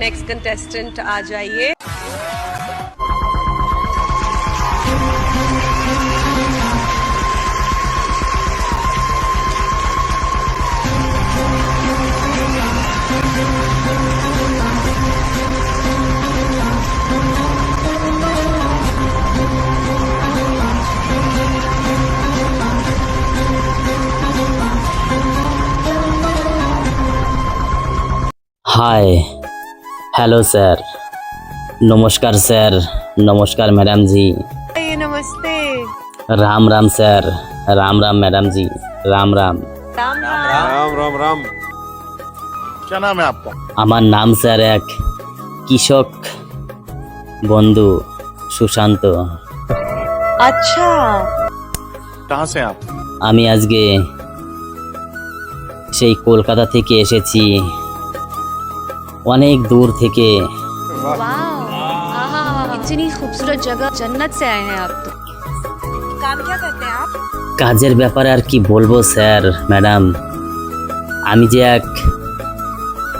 Next contestant आ जाइए। Hi hello sir নমস্কার স্যার নমস্কার ম্যাডাম জি ये नमस्ते রাম রাম স্যার রাম রাম ম্যাডাম জি রাম রাম राम राम राम राम राम क्या नाम है आपका আমার নাম স্যার এক কৃষক বন্ধু সুশান্ত अच्छा कहाँ से हैं आप আমি আজকে সেই কলকাতা থেকে এসেছি অনেক দূর থেকে वाह आहा इतनी खूबसूरत जगह जन्नत से आए हैं आप तो काम क्या करते हैं आप কাজের ব্যাপারে আর কি বলবো স্যার ম্যাডাম আমি যে এক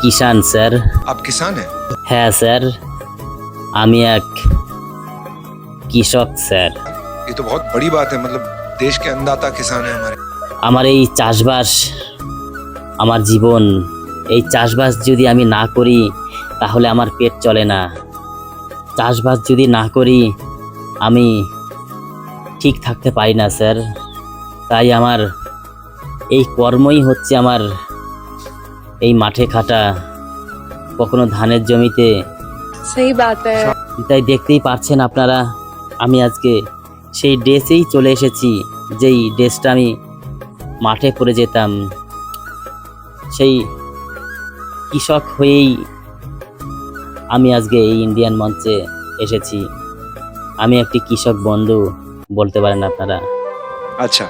কিষান স্যার आप किसान हैं হ্যাঁ স্যার আমি এক কৃষক স্যার ये तो बहुत बड़ी बात है मतलब देश के अन्नदाता किसान है हमारे আমার এই চাষবাস আমার জীবন এই চাষবাস যদি আমি না করি তাহলে আমার পেট চলে না। চাষবাস যদি না করি আমি ঠিক থাকতে পারি না স্যার। তাই আমার এই কর্মই হচ্ছে আমার এই মাঠে খাটা কখনো ধানের জমিতে সেই তাই দেখতেই পারছেন আপনারা আমি আজকে সেই ড্রেসেই চলে এসেছি যেই ড্রেসটা আমি মাঠে পরে যেতাম। সেই কৃষক হয়েই আমি আজকে এই ইন্ডিয়ান মঞ্চে এসেছি। আমি একটি কৃষক বন্ধু বলতে পারেন আপনারা। আচ্ছা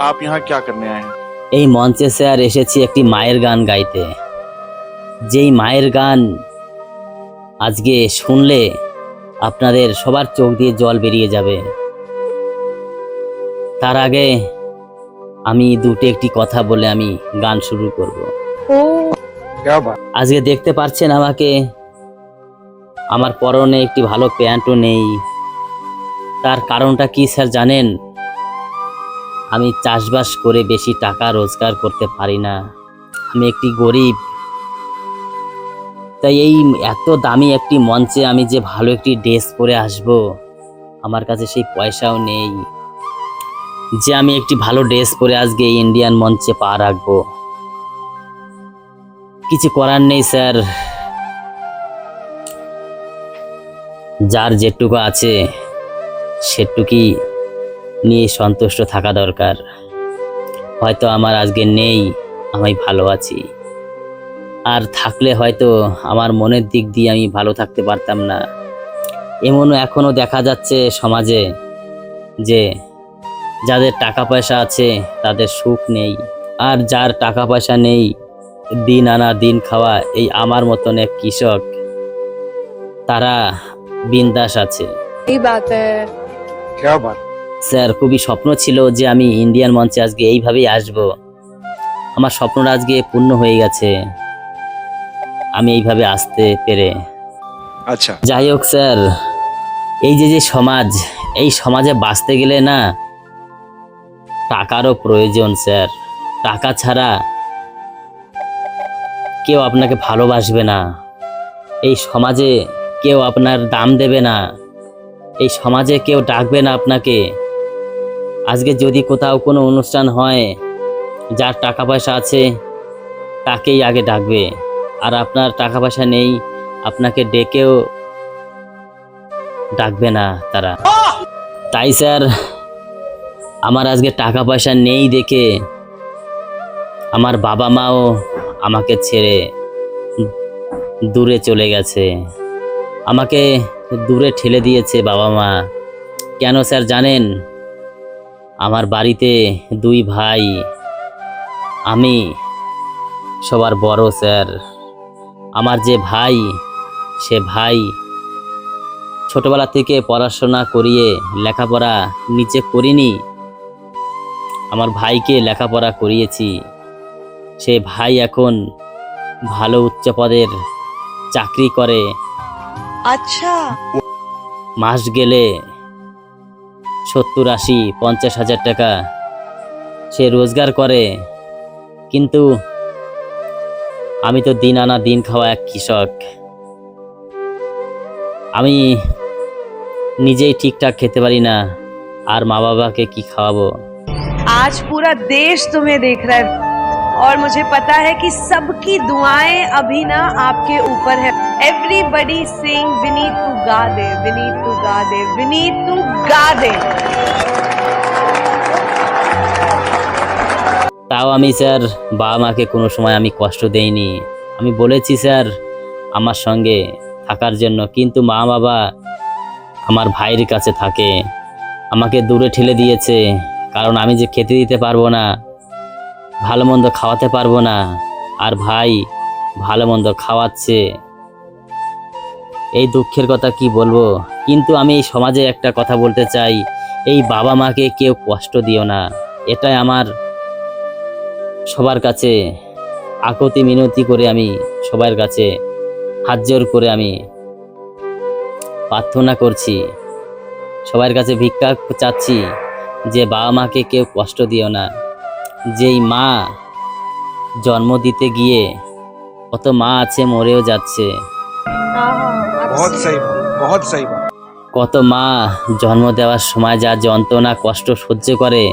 আপ ইহা কে করনে আয়ে হ্যাঁ? এই মঞ্চে স্যার এসেছি একটি মায়ের গান গাইতে। যেই মায়ের গান আজকে শুনলে আপনাদের সবার চোখ দিয়ে জল বেরিয়ে যাবে। তার আগে আমি দুটো একটি কথা বলে আমি গান শুরু করব। ও আজকে দেখতে পাচ্ছেন আমাকে? আমার পরনে একটি ভালো প্যান্টও নেই। তার কারণটা কি, স্যার, জানেন? আমি চাষবাস করে বেশি টাকা রোজগার করতে পারি না। আমি একটি গরিব। তাই এই এত দামি একটি মঞ্চে আমি যে ভালো একটি ড্রেস পরে আসব, আমার কাছে সেই পয়সাও নেই। যে আমি একটি ভালো ড্রেস পরে আজকে ইন্ডিয়ান মঞ্চে পা রাখব। কিছু করার নেই, স্যার। যার যেটুকু আছে, সেটুকুই নিয়ে সন্তুষ্ট থাকা দরকার। হয়তো আমার আজকে নেই, আমি ভালো আছি। আর থাকলে হয়তো আমার মনের দিক দিয়ে আমি ভালো থাকতে পারতাম না। এমনও এখনও দেখা যাচ্ছে সমাজে যে যাদের টাকা পয়সা আছে, তাদের সুখ নেই। আর যার টাকা পয়সা নেই দিন আনা দিন খাওয়া এই আমার মতন এক কৃষক। তারা বিন্দাস আছে। স্যার খুবই স্বপ্ন ছিল যে আমি ইন্ডিয়ান মঞ্চে আজকে এইভাবেই আসব। আমার স্বপ্নটা আজকে পূর্ণ হয়ে গেছে। আমি এইভাবে আসতে পেরে। আচ্ছা। যাই হোক স্যার এই যে যে সমাজ এই সমাজে বাঁচতে গেলে না টাকারও প্রয়োজন স্যার। টাকা ছাড়া কেউ আপনাকে ভালোবাসবে না। এই সমাজে কেউ আপনার দাম দেবে না। এই সমাজে কেউ ডাকবে না আপনাকে। আজকে যদি কোথাও কোনো অনুষ্ঠান হয়, যার টাকা পয়সা আছে, তাকেই আগে ডাকবে। আর আপনার টাকা পয়সা নেই, আপনাকে ডেকেও ডাকবে না তারা। তাই স্যার, আমার আজকে টাকা পয়সা নেই দেখে আমার বাবা মাও আমাকে ছেড়ে দূরে চলে গেছে। আমাকে দূরে ঠেলে দিয়েছে বাবা মা। কেন স্যার জানেন? আমার বাড়িতে দুই ভাই। আমি সবার বড়, স্যার। আমার যে ভাই, সে ভাই ছোটবেলা থেকে পড়াশোনা করিয়ে লেখাপড়া নিচে করিনি। আমার ভাইকে লেখাপড়া করিয়েছি। সে ভাই এখন ভালো উচ্চ পদের চাকরি করে अच्छा মাস গেলে সত্তর আশি পঞ্চাশ হাজার টাকা সে রোজগার করে কিন্তু আমি তো দিন আনা দিন খাওয়া এক কৃষক আমি নিজেই ঠিকঠাক খেতে পারি না আর মা বাবাকে কি খাওয়াবো आज पूरा देश तुम्हें देख रहा है और मुझे पता है कि सबकी दुआएं अभी ना आपके ऊपर है एवरीबडी सिंग विनीत तू गा दे विनीत तू गा दे विनीत तू गा दे তাও আমি স্যার বাবা মাকে কোনো সময় আমি কষ্ট দেইনি আমি বলেছি স্যার আমার সঙ্গে থাকার জন্য কিন্তু মা বাবা আমার ভাইয়ের কাছে থাকে আমাকে দূরে ঠেলে দিয়েছে কারণ আমি যে খেতে দিতে পারবো না ভালো মন্দ খাওয়াতে পারব না। আর ভাই, ভালো মন্দ খাওয়াচ্ছে। এই দুঃখের কথা কি বলব? কিন্তু আমি এই সমাজে একটা কথা বলতে চাই, এই বাবা মাকে কেউ কষ্ট দিও না। এটাই আমার সবার কাছে আকতি মিনতি করে আমি সবার কাছে হাত জোর করে আমি প্রার্থনা করছি। সবার কাছে ভিক্ষা চাচ্ছি যে বাবা মাকে কেউ কষ্ট দিও না। যেই মা জন্ম দিতে গিয়ে কত মা আছে মরেও যাচ্ছে बहुत सही बात बहुत सही बात কত মা জন্ম দেওয়ার সময় যা যন্ত্রণা কষ্ট সহ্য করে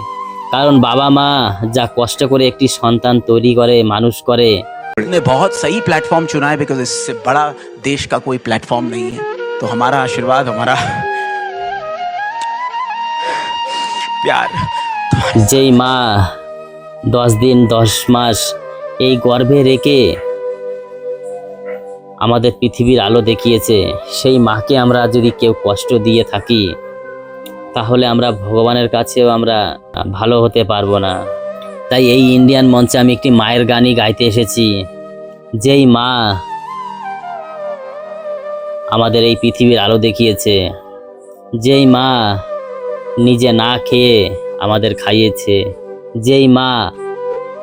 কারণ বাবা মা যা কষ্ট করে একটি সন্তান তৈরি করে মানুষ করে ने बहुत सही प्लेटफॉर्म चुना है बिकॉज इससे बड़ा देश का कोई प्लेटफॉर्म नहीं है तो हमारा आशीर्वाद हमारा प्यार যেই মা দশ দিন, দশ মাস এই গর্ভে রেখে আমাদের পৃথিবীর আলো দেখিয়েছে। সেই মাকে আমরা যদি কেউ কষ্ট দিয়ে থাকি, তাহলে আমরা ভগবানের কাছেও আমরা ভালো হতে পারব না। তাই এই ইন্ডিয়ান মঞ্চে আমি একটি মায়ের গানই গাইতে এসেছি, যেই মা আমাদের এই পৃথিবীর আলো দেখিয়েছে, যেই মা নিজে না খেয়ে আমাদের খাইয়েছে। যেই মা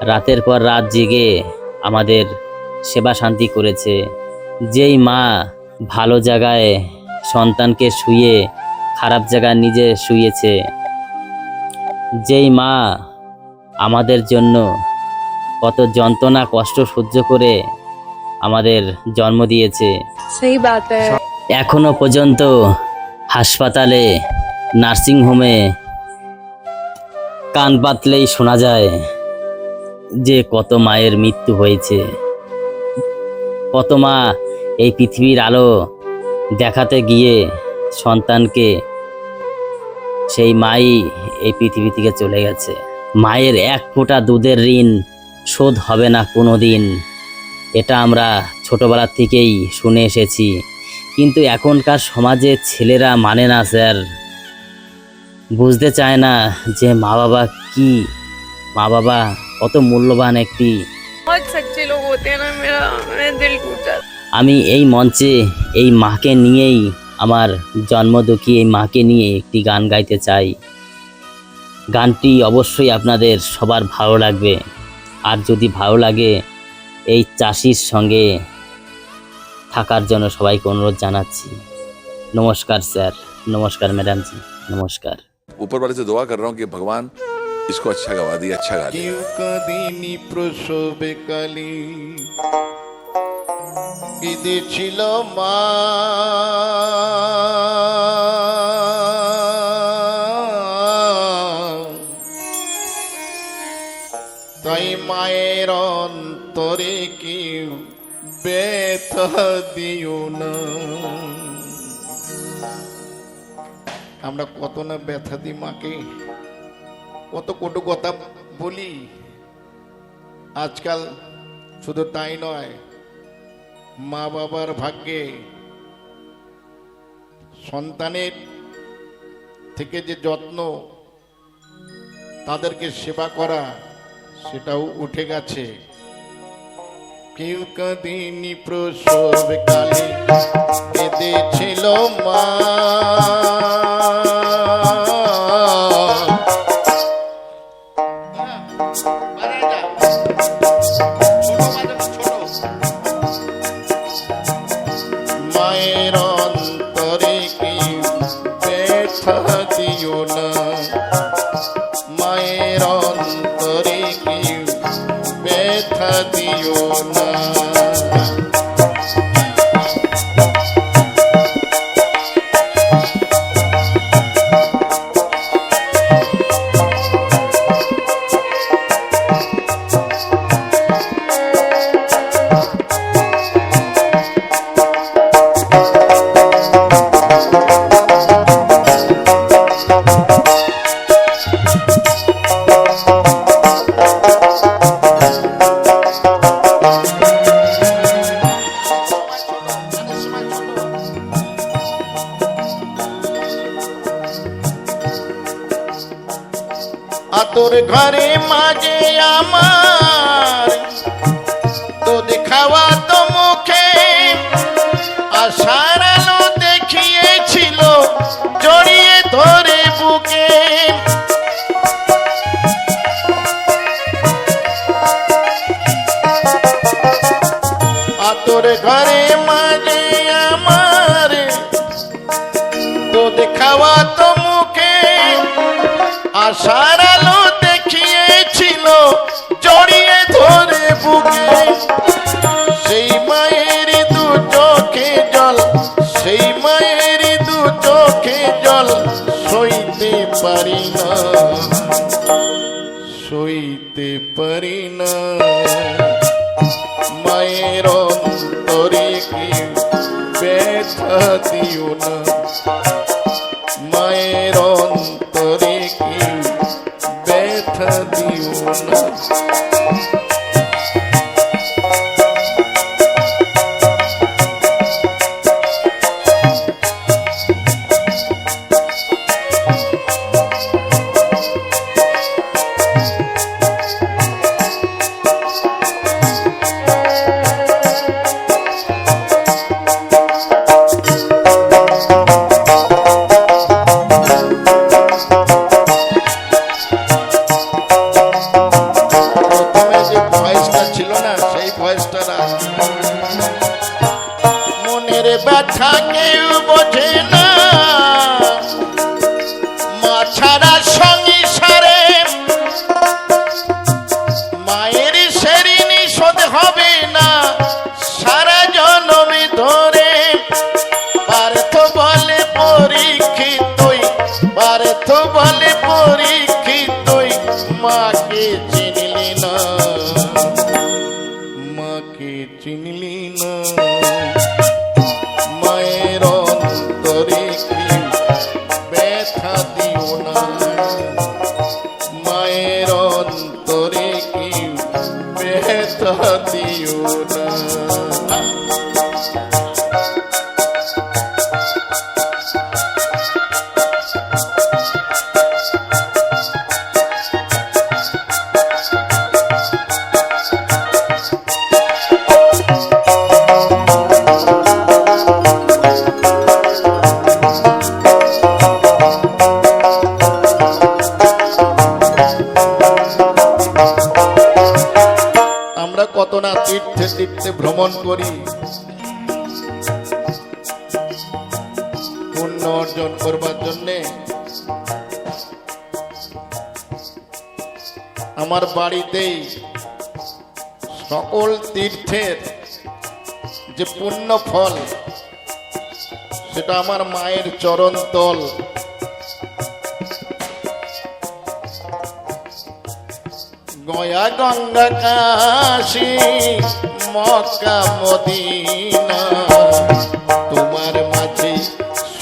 রাতের পর রাত জেগে আমাদের সেবা শান্তি করেছে যেই মা ভালো জায়গায় সন্তানকে শুয়ে খারাপ জায়গায় নিজে শুয়েছে যেই মা আমাদের জন্য কত যন্ত্রণা কষ্ট সহ্য করে আমাদের জন্ম দিয়েছে। সেই এখনও পর্যন্ত হাসপাতালে নার্সিং হোমে কান পাতলেই শোনা যায় যে কত মায়ের মৃত্যু হয়েছে। কত মা এই পৃথিবীর আলো দেখাতে গিয়ে সন্তানকে সেই মাই এই পৃথিবী থেকে চলে গেছে। মায়ের এক ফোঁটা দুধের ঋণ শোধ হবে না কোনো দিন এটা আমরা ছোটবেলা থেকেই শুনে এসেছি। কিন্তু এখনকার সমাজে ছেলেরা মানে না, স্যার। বুঝতে চায় না যে মা বাবা কি? মা বাবা কত মূল্যবান একটি আমি এই মঞ্চে এই মাকে নিয়েই আমার জন্মদুখী এই মাকে নিয়ে একটি গান গাইতে চাই। গানটি অবশ্যই আপনাদের সবার ভালো লাগবে। আর যদি ভালো লাগে এই চাষির সঙ্গে থাকার জন্য সবাইকে অনুরোধ জানাচ্ছি। নমস্কার স্যার নমস্কার ম্যাডামজি নমস্কার। ऊपर वाले से दुआ कर रहा हूँ कि भगवान इसको अच्छा गवा दिए अच्छा गा दिए কেউ কাঁদিনি প্রসবে কালী কেঁদেছিল মা তাই মায়ের অন্তরে কেউ ব্যথা দিও না আমরা কত না ব্যথা দিই মাকে। কত কটু কথা বলি। আজকাল শুধু তাই নয়, মা বাবার ভাগ্যে সন্তানের থেকে যে যত্ন, তাদেরকে সেবা করা, সেটাও উঠে গেছে। কেউ কাঁদিনি প্রসব কালে, কেঁদেছিল মা। না। মায়ের আমার দুধ খাওয়া তো মুখে, আশার আলো দেখিয়েছিল, জড়িয়ে ধরে বুকে। আতর ঘরে মাঝে আমার দুধ খাওয়া তো মুখে, আশার পারি না সইতে পারি না মায়ের অন্তরে কি ব্যথা দিও না মায়ের অন্তরে কি ব্যথা দিও না ব্যথা কেউ বোঝে না। মা ছাড়া সংসারে মায়ের সেরিনি শোধ হবে না। সারা জনমে ধরে। পার্থ বলে পরীক্ষিতই পার্থ বলে পরীক্ষিতই মাকে চিনলি না। মাকে চিনলি না। দিও না। মায়ের অন্তরে কি ব্যথা দিও না। আমরা কত না তীর্থে তীর্থে ভ্রমণ করি। পুণ্য অর্জন করবার জন্যে আমার বাড়িতেই সকল তীর্থের যে পুণ্য ফল, সেটা আমার মায়ের চরণ তল। Gaya Ganga Kashi, Mecca Medina. তোমার মাঝে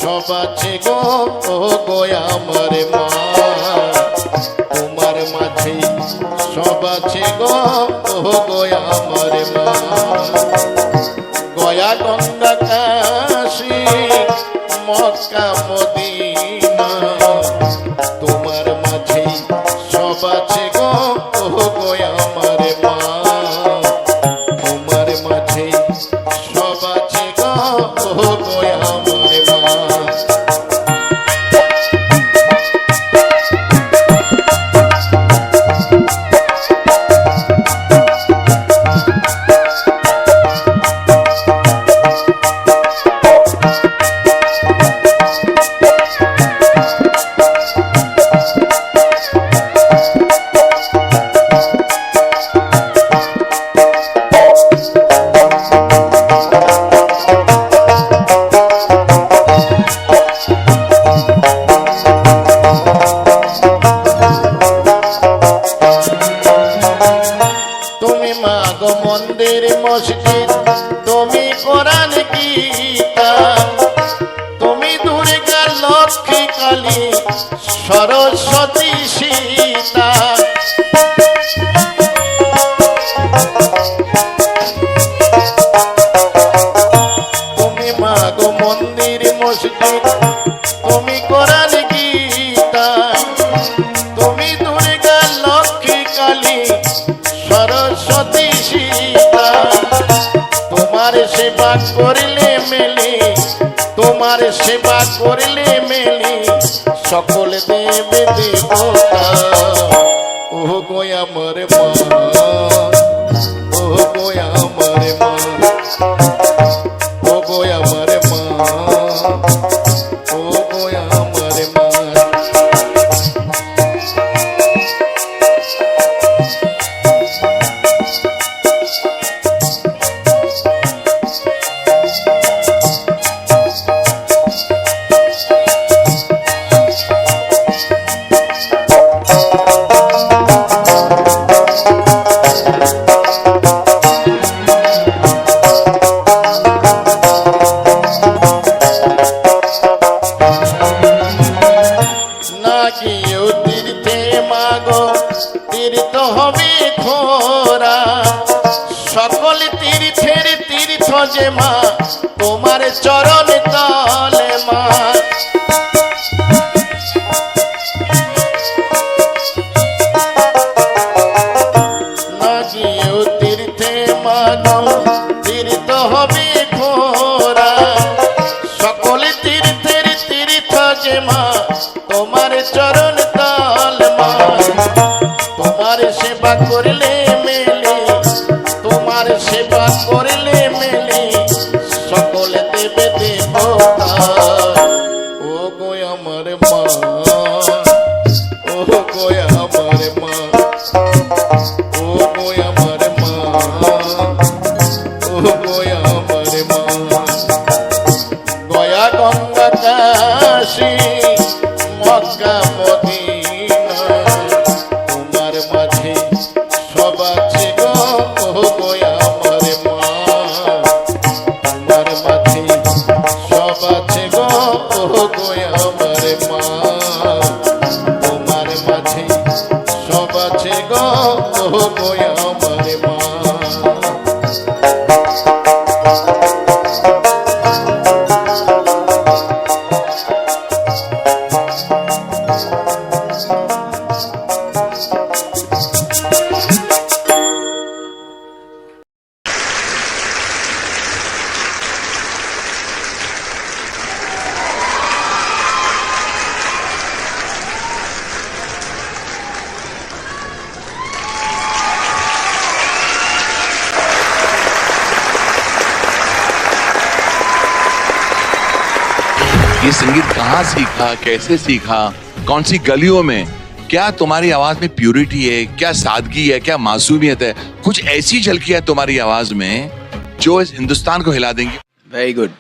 সব আছে গো, ও গয়া আমার মা। তোমার মাঝে সব আছে গো, ও গয়া আমার মা। গয়া গঙ্গা কাশী তুমি কোরআন গীতা তুমি দূরে লক্ষ্মী কালী সরস্বতী সেবা করলে মেলে, তোমার সেবা করলে মেলে, সকল দেবে দেবতা। ও গো আমার মা ও গো আমার মা। সেবা করলে মেলে। তোমার সেবা করলে মেলে। সকল দেবে দেবতা। ও গো আমার মা। Mecca Medina. संगीत कहाँ सीखा, कैसे सीखा, कौन सी गलियों में? क्या तुम्हारी आवाज़ में प्योरिटी है? क्या सादगी है? क्या मासूमियत है? कुछ ऐसी झलकी है तुम्हारी आवाज़ में जो इस हिंदुस्तान को हिला देंगी। Very good